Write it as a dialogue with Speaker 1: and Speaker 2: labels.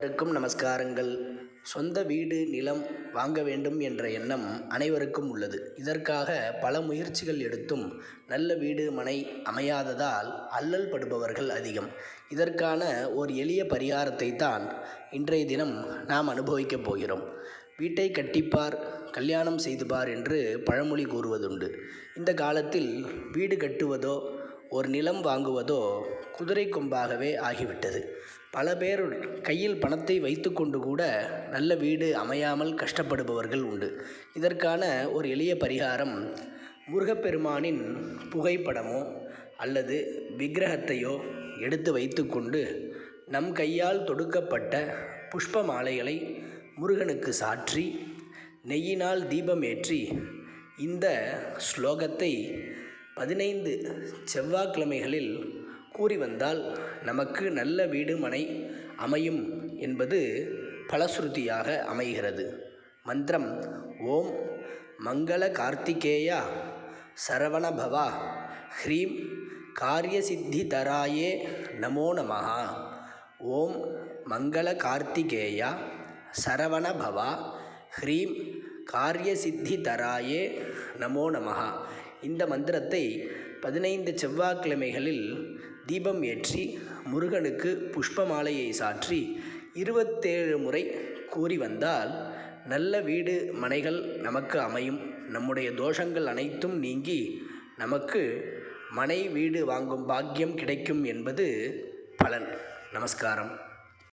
Speaker 1: அனைவருக்கும் நமஸ்காரங்கள். சொந்த வீடு நிலம் வாங்க வேண்டும் என்ற எண்ணம் அனைவருக்கும் உள்ளது. இதற்காக பல முயற்சிகள் எடுத்தும் நல்ல வீடு மனை அமையாததால் அல்லல் படுபவர்கள் அதிகம். இதற்கான ஓர் எளிய பரிகாரத்தை தான் இன்றைய தினம் நாம் அனுபவிக்கப் போகிறோம். வீட்டை கட்டிப்பார் கல்யாணம் செய்து பார் என்று பழமொழி கூறுவதுண்டு. இந்த காலத்தில் வீடு கட்டுவதோ ஒரு நிலம் வாங்குவதோ குதிரை கொம்பாகவே ஆகிவிட்டது. பல பேர் கையில் பணத்தை வைத்துக்கொண்டு கூட நல்ல வீடு அமையாமல் கஷ்டப்படுபவர்கள் உண்டு. இதற்கான ஒரு எளிய பரிகாரம் முருகப்பெருமானின் புகைப்படமோ அல்லது விக்கிரகத்தையோ எடுத்து வைத்துக்கொண்டு நம் கையால் தொடுக்கப்பட்ட புஷ்ப மாலைகளை முருகனுக்கு சாற்றி நெய்யினால் தீபம் ஏற்றி இந்த ஸ்லோகத்தை பதினைந்து செவ்வாய்க்கிழமைகளில் கூறி வந்தால் நமக்கு நல்ல வீடு மனை அமையும் என்பது பலஸ்ருதியாக அமைகிறது. மந்திரம் ஓம் மங்கள கார்த்திகேயா சரவணபவா ஹ்ரீம் காரியசித்திதராயே நமோ நமஹா. ஓம் மங்கள கார்த்திகேயா சரவணபவா ஹ்ரீம் காரியசித்திதராயே நமோ நமஹா. இந்த மந்திரத்தை பதினைந்து செவ்வாய்க்கிழமைகளில் தீபம் ஏற்றி முருகனுக்கு புஷ்ப மாலையை சாற்றி இருபத்தேழு முறை கூறி வந்தால் நல்ல வீடு மனைகள் நமக்கு அமையும். நம்முடைய தோஷங்கள் அனைத்தும் நீங்கி நமக்கு மனை வீடு வாங்கும் பாக்கியம் கிடைக்கும் என்பது பலன். நமஸ்காரம்.